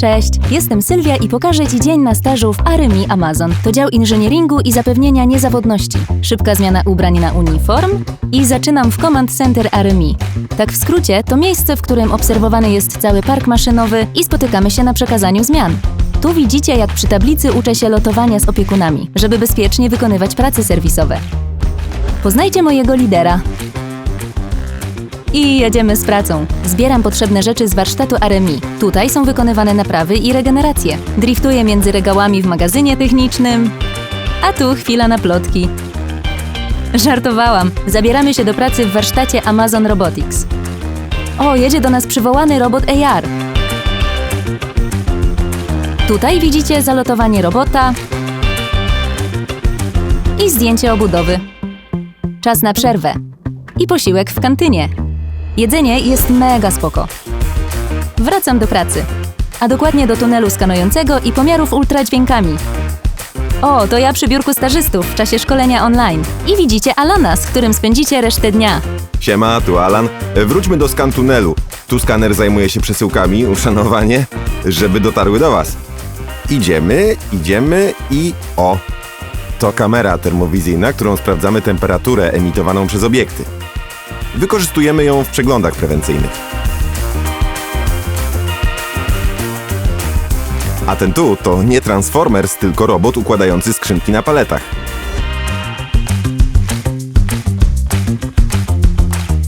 Cześć, jestem Sylwia i pokażę Ci dzień na stażu w Arymi Amazon. To dział inżynieringu i zapewnienia niezawodności. Szybka zmiana ubrań na uniform i zaczynam w Command Center Arymi. Tak w skrócie, to miejsce, w którym obserwowany jest cały park maszynowy i spotykamy się na przekazaniu zmian. Tu widzicie, jak przy tablicy uczę się lotowania z opiekunami, żeby bezpiecznie wykonywać prace serwisowe. Poznajcie mojego lidera. I jedziemy z pracą. Zbieram potrzebne rzeczy z warsztatu RMI. Tutaj są wykonywane naprawy i regeneracje. Driftuję między regałami w magazynie technicznym. A tu chwila na plotki. Żartowałam. Zabieramy się do pracy w warsztacie Amazon Robotics. O, jedzie do nas przywołany robot AR. Tutaj widzicie zalotowanie robota i zdjęcie obudowy. Czas na przerwę. I posiłek w kantynie. Jedzenie jest mega spoko. Wracam do pracy, a dokładnie do tunelu skanującego i pomiarów ultradźwiękami. O, to ja przy biurku stażystów w czasie szkolenia online. I widzicie Alana, z którym spędzicie resztę dnia. Siema, tu Alan. Wróćmy do skan tunelu. Tu skaner zajmuje się przesyłkami, uszanowanie, żeby dotarły do Was. Idziemy, idziemy i o. To kamera termowizyjna, którą sprawdzamy temperaturę emitowaną przez obiekty. Wykorzystujemy ją w przeglądach prewencyjnych. A ten tu to nie Transformers, tylko robot układający skrzynki na paletach.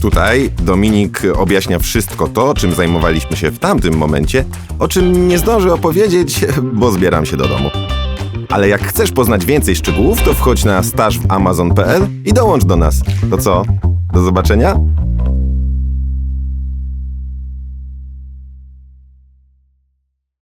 Tutaj Dominik objaśnia wszystko to, czym zajmowaliśmy się w tamtym momencie, o czym nie zdążę opowiedzieć, bo zbieram się do domu. Ale jak chcesz poznać więcej szczegółów, to wchodź na staż w amazon.pl i dołącz do nas. To co? Do zobaczenia!